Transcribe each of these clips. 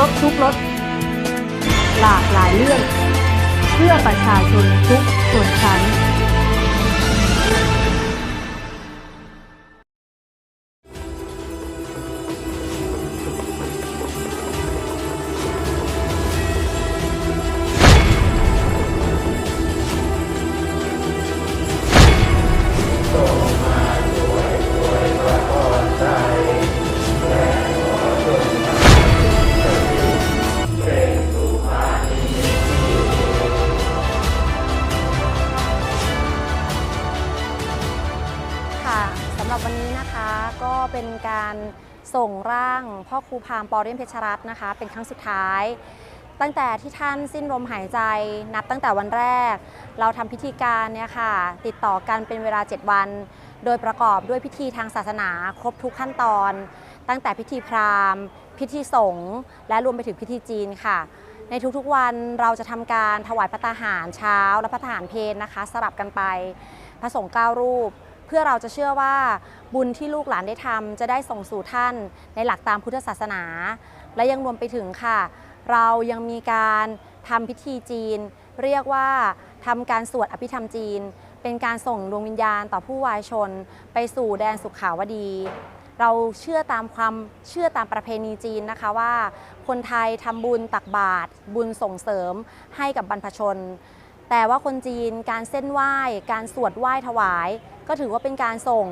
รบทุกรสหลากหลายเรื่อง เพื่อประชาชนทุกส่วนชั้น ร่าง พ่อครูพามปอเรียนเพชรรัตน์นะคะ เป็นครั้งสุดท้าย ตั้งแต่ที่ท่านสิ้นลมหายใจ นับตั้งแต่วันแรก เราทำพิธีการเนี่ยค่ะ ติดต่อกันเป็นเวลา 7 วัน โดยประกอบด้วยพิธีทางศาสนาครบทุกขั้นตอน ตั้งแต่พิธีพราหมณ์ พิธีสงฆ์และรวมไปถึงพิธีจีนค่ะในทุกๆวันเราจะทำการถวายพระตาหารเช้าและพระทหารเพลนะคะ สลับกันไปพระสงฆ์เก้ารูป พื่อเราจะเชื่อว่าบุญที่ลูกหลานได้ทำจะได้ส่งสู่ท่านในหลักตามพุทธศาสนา และยังรวมไปถึงค่ะ เรายังมีการทำพิธีจีน เรียกว่าทำการสวดอภิธรรมจีน เป็นการส่งดวงวิญญาณต่อผู้วายชน ไปสู่แดนสุขาวดี เราเชื่อตามความเชื่อตามประเพณีจีนนะคะว่า คนไทยทำบุญตักบาตรบุญส่งเสริมให้กับบรรพชน แต่ว่าคนจีนการเส้นไหว้ การสวดไหว้ถวาย ก็ถือว่าเป็นการส่ง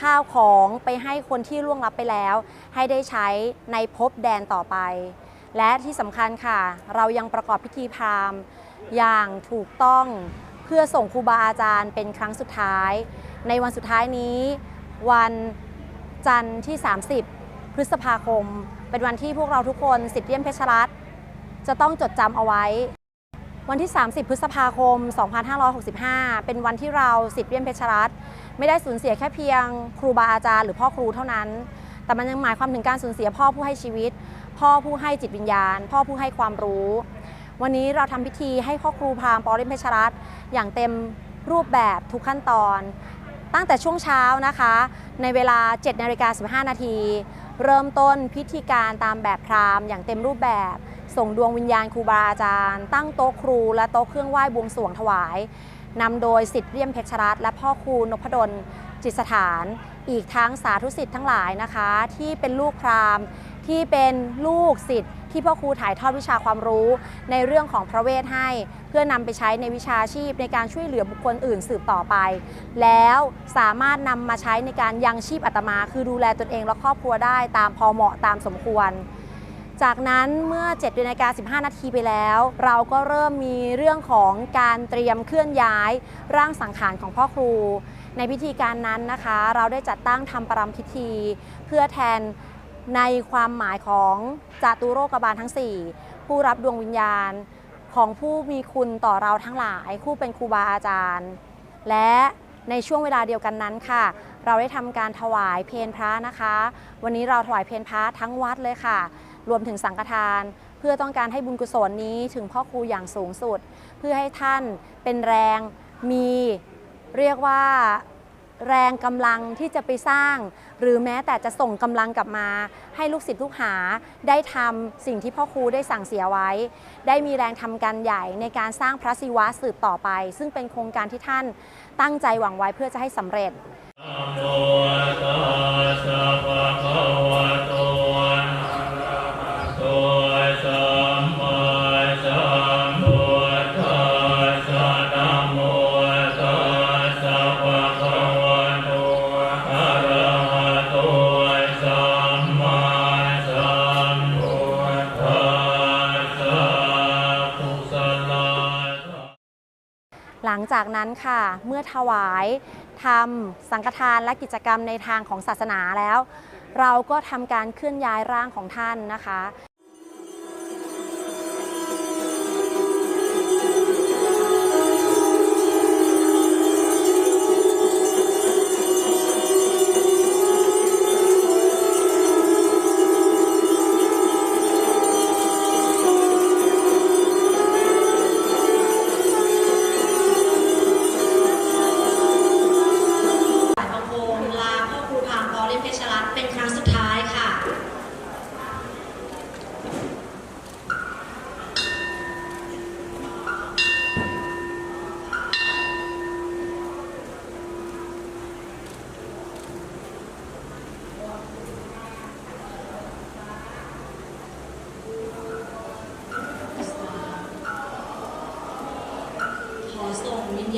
ข้าวของไปให้คนที่ล่วงลับไปแล้ว ให้ได้ใช้ในภพแดนต่อไป และที่สำคัญค่ะ เรายังประกอบพิธีพราหมณ์อย่างถูกต้องเพื่อส่งครูบาอาจารย์เป็นครั้งสุดท้าย ในวันสุดท้ายนี้ วันจันทร์ที่ 30 พฤษภาคม เป็นวันที่พวกเราทุกคนสิทธิเลี่ยมเพชรรัตจะต้องจดจำเอาไว้ วันที่ 30 พฤษภาคม 2565 เป็นวันที่เราสิทธิเลี่ยมเพชรรัตน์ไม่ได้สูญเสียแค่เพียงครูบาอาจารย์หรือพ่อครูเท่านั้น แต่มันยังหมายความถึงการสูญเสียพ่อผู้ให้ชีวิต พ่อผู้ให้จิตวิญญาณ พ่อผู้ให้ความรู้ วันนี้เราทำพิธีให้พ่อครูพรามปอริมเพชรรัตน์อย่างเต็มรูปแบบทุกขั้นตอน ตั้งแต่ช่วงเช้านะคะ ในเวลา7นาฬิกา15 นาที เริ่มต้นพิธีการตามแบบพราหมณ์อย่างเต็มรูปแบบ ส่งดวงวิญญาณครูบาอาจารย์ ตั้งโต๊ะครูและโต๊ะเครื่องไหว้บวงสรวงถวายนำโดยสิทธิ์เลี่ยมเพชรรัตน์และพ่อครูนพดลจิตสถาน อีกทั้งสาธุสิทธิ์ทั้งหลายนะคะ ที่เป็นลูกพราหมณ์ที่เป็นลูกศิษย์ที่พ่อครูถ่ายทอดวิชาความรู้ในเรื่องของพระเวทให้ เพื่อนำไปใช้ในวิชาชีพในการช่วยเหลือบุคคลอื่นสืบต่อไป แล้วสามารถนำมาใช้ในการยังชีพอัตมา คือดูแลตนเองและครอบครัวได้ตามพอเหมาะตามสมควร จากนั้นเมื่อ7นาฬิกา15 นาทีไปแล้ว เราก็เริ่มมีเรื่องของการเตรียมเคลื่อนย้ายร่างสังขารของพ่อครู ในพิธีการนั้นนะคะ เราได้จัดตั้งทำประรำพิธี เพื่อแทนในความหมายของจาตุโรกบาลทั้ง 4 ผู้รับดวงวิญญาณของผู้มีคุณต่อเราทั้งหลาย ผู้เป็นครูบาอาจารย์ และในช่วงเวลาเดียวกันนั้นค่ะ เราได้ทำการถวายเพลพระนะคะ วันนี้เราถวายเพลพระทั้งวัดเลยค่ะ รวมถึงสังฆทาน เพื่อต้องการให้บุญกุศลนี้ถึงพ่อครูอย่างสูงสุด เพื่อให้ท่านเป็นแรงมีเรียกว่าแรงกำลังที่จะไปสร้าง หรือแม้แต่จะส่งกำลังกลับมา ให้ลูกศิษย์ลูกหาได้ทำสิ่งที่พ่อครูได้สั่งเสียไว้ ได้มีแรงทำการใหญ่ในการสร้างพระศิวะสืบต่อไป ซึ่งเป็นโครงการที่ท่านตั้งใจหวังไว้เพื่อจะให้สำเร็จ จากนั้นค่ะ เมื่อถวายทำสังฆทานและกิจกรรมในทางของศาสนาแล้ว เราก็ทำการเคลื่อนย้ายร่างของท่านนะคะ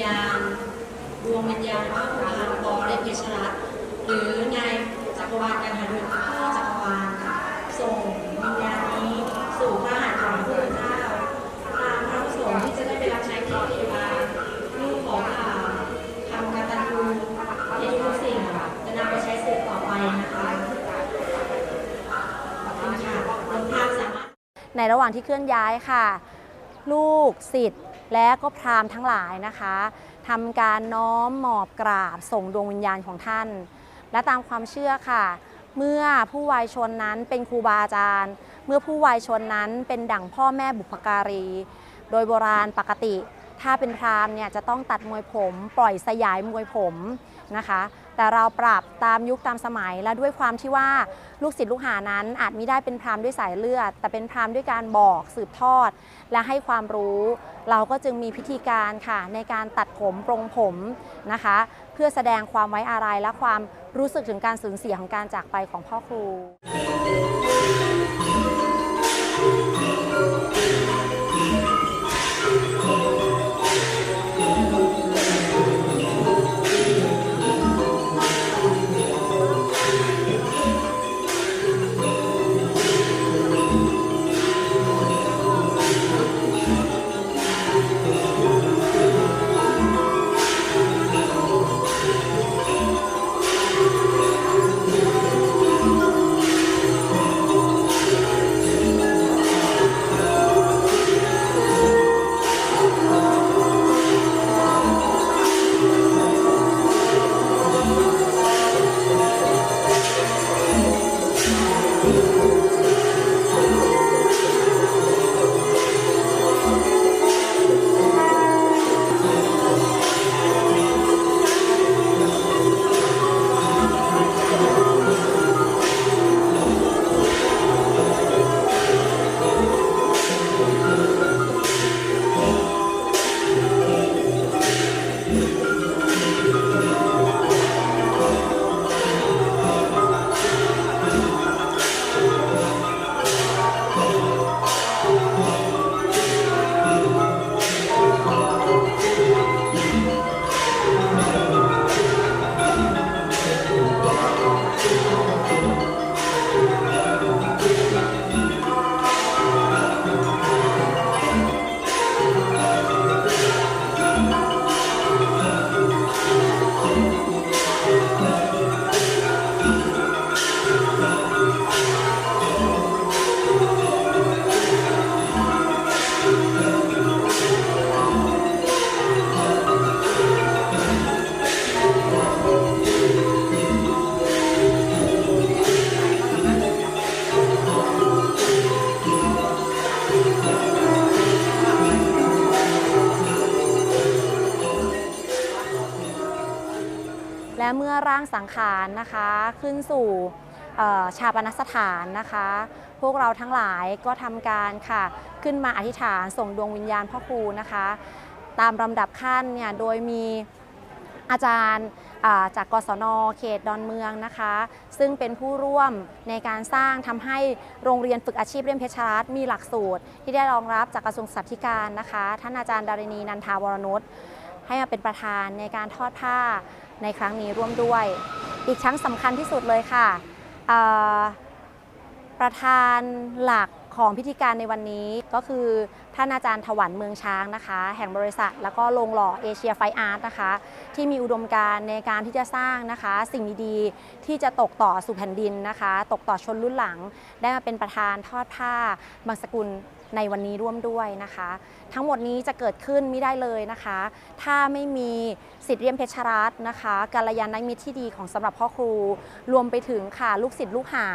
ญาณ ดวงวิญญาณว่าพระปอและเพชรรัตหรือในจักรวาลการหาดุลพ่อจักรวาลส่งวิญญาณนี้สู่พระหัตถ์ของพระเจ้าตามพระสงฆ์ที่จะได้ไปรับใช้ที่เทวาลูกขอข่าวทำกตัญญูเห็นทุกสิ่งจะนำไปใช้สืบต่อไปนะคะค่ะรวมทั้งสามารถในระหว่างที่เคลื่อนย้ายค่ะ ลูกสิษย์ และก็พราหมณ์ทั้งหลายนะคะทำการน้อมหมอบกราบส่งดวงวิญญาณของท่าน และตามความเชื่อค่ะ เมื่อผู้วายชนนั้นเป็นครูบาอาจารย์ เมื่อผู้วายชนนั้นเป็นดั่งพ่อแม่บุพการี โดยโบราณปกติ ถ้าเป็นพราหมณ์เนี่ยจะต้องตัดมวยผม ปล่อยสยายมวยผมนะคะ แต่เราปรับตามยุคตามสมัยและด้วยความที่ว่าลูกศิษย์ลูกหานั้นอาจไมิได้เป็นพราหมณ์ด้วยสายเลือด แต่เป็นพราหมณ์ด้วยการบอกสืบทอด และให้ความรู้ เราก็จึงมีพิธีการค่ะในการตัดผมปรงผมนะคะ เพื่อแสดงความไว้อาลัยและความรู้สึกถึงการสูญเสียของการจากไปของพ่อครู และเมื่อร่างสังขารนะคะ ขึ้นสู่ชาปนสถานนะคะ พวกเราทั้งหลายก็ทำการค่ะ ขึ้นมาอธิษฐานส่งดวงวิญญาณพ่อครูนะคะ ตามลำดับขั้นเนี่ยโดยมีอาจารย์จากกศนเขตดอนเมืองนะคะ ซึ่งเป็นผู้ร่วมในการสร้างทำให้โรงเรียนฝึกอาชีพเลี่ยมเพชรรัตน์มีหลักสูตร ที่ได้รองรับจากกระทรวงศึกษาธิการนะคะ ท่านอาจารย์ดารินีนันทาวรนุชให้มาเป็นประธานในการทอดผ้า ในครั้งนี้ร่วมด้วย อีกชั้นสำคัญที่สุดเลยค่ะ ประธานหลักของพิธีการในวันนี้ก็คือท่านอาจารย์ถวันเมืองช้างนะคะ แห่งบริษัท แล้วก็โรงหล่อเอเชียไฟอาร์ตนะคะ ที่มีอุดมการณ์ในการที่จะสร้างนะคะ สิ่งดีๆที่จะตกต่อสู่แผ่นดินนะคะ ตกต่อชนรุ่นหลัง ได้มาเป็นประธานทอดผ้าบางสกุล ในวันนี้ร่วมด้วยนะคะ ทั้งหมดนี้จะเกิดขึ้นไม่ได้เลยนะคะ ถ้าไม่มีสิทธิเรียมเพชรรัตน์นะคะกัลยาณมิตรที่ดีของสำหรับพ่อครู รวมไปถึงค่ะลูกศิษย์ลูกหา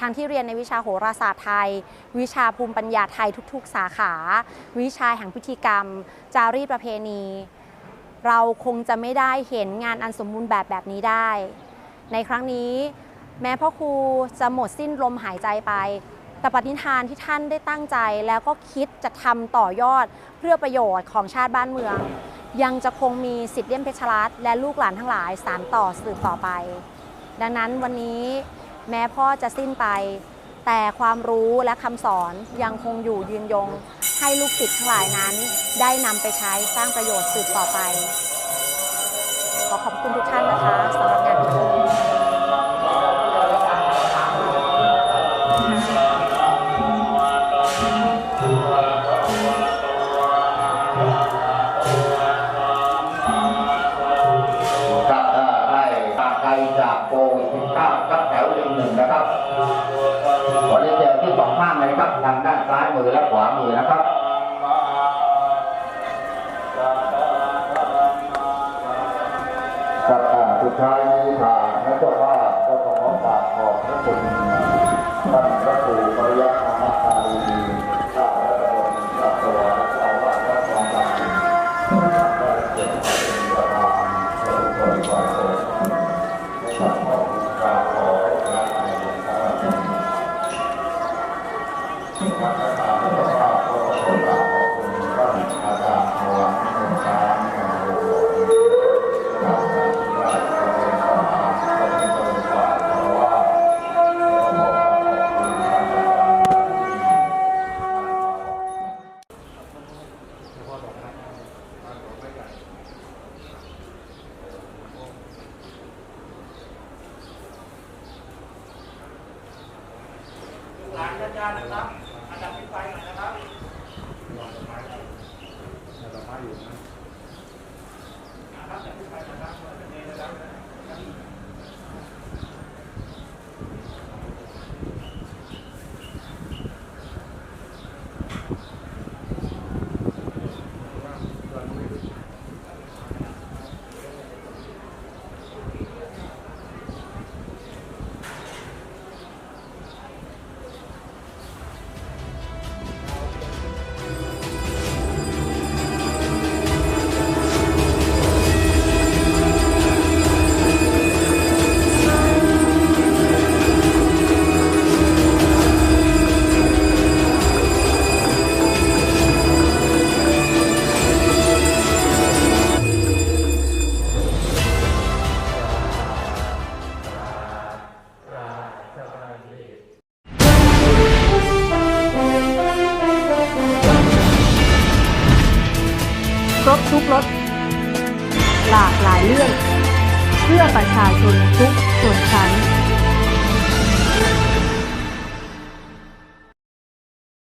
ทางที่เรียนในวิชาโหราศาสตร์ไทย วิชาภูมิปัญญาไทยทุก ๆ สาขา วิชาแห่งพิธีกรรม จารีตประเพณี เราคงจะไม่ได้เห็นงานอันสมบูรณ์แบบแบบนี้ได้ ในครั้งนี้แม้พ่อครูจะหมดสิ้นลมหายใจไป แต่ปฏิญาณที่ท่านได้ตั้งใจแล้วก็คิดจะทำต่อยอดเพื่อประโยชน์ของชาติบ้านเมือง ยังจะคงมีสิทธิ์เลี่ยมเพชรรัตและลูกหลานทั้งหลายสานต่อสืบต่อไป ดังนั้นวันนี้แม้พ่อจะสิ้นไป แต่ความรู้และคำสอนยังคงอยู่ยืนยง ให้ลูกศิษย์ทั้งหลายนั้น ได้นำไปใช้สร้างประโยชน์สืบต่อไป ขอขอบคุณทุกท่านนะคะสำหรับงานพิธี อฝา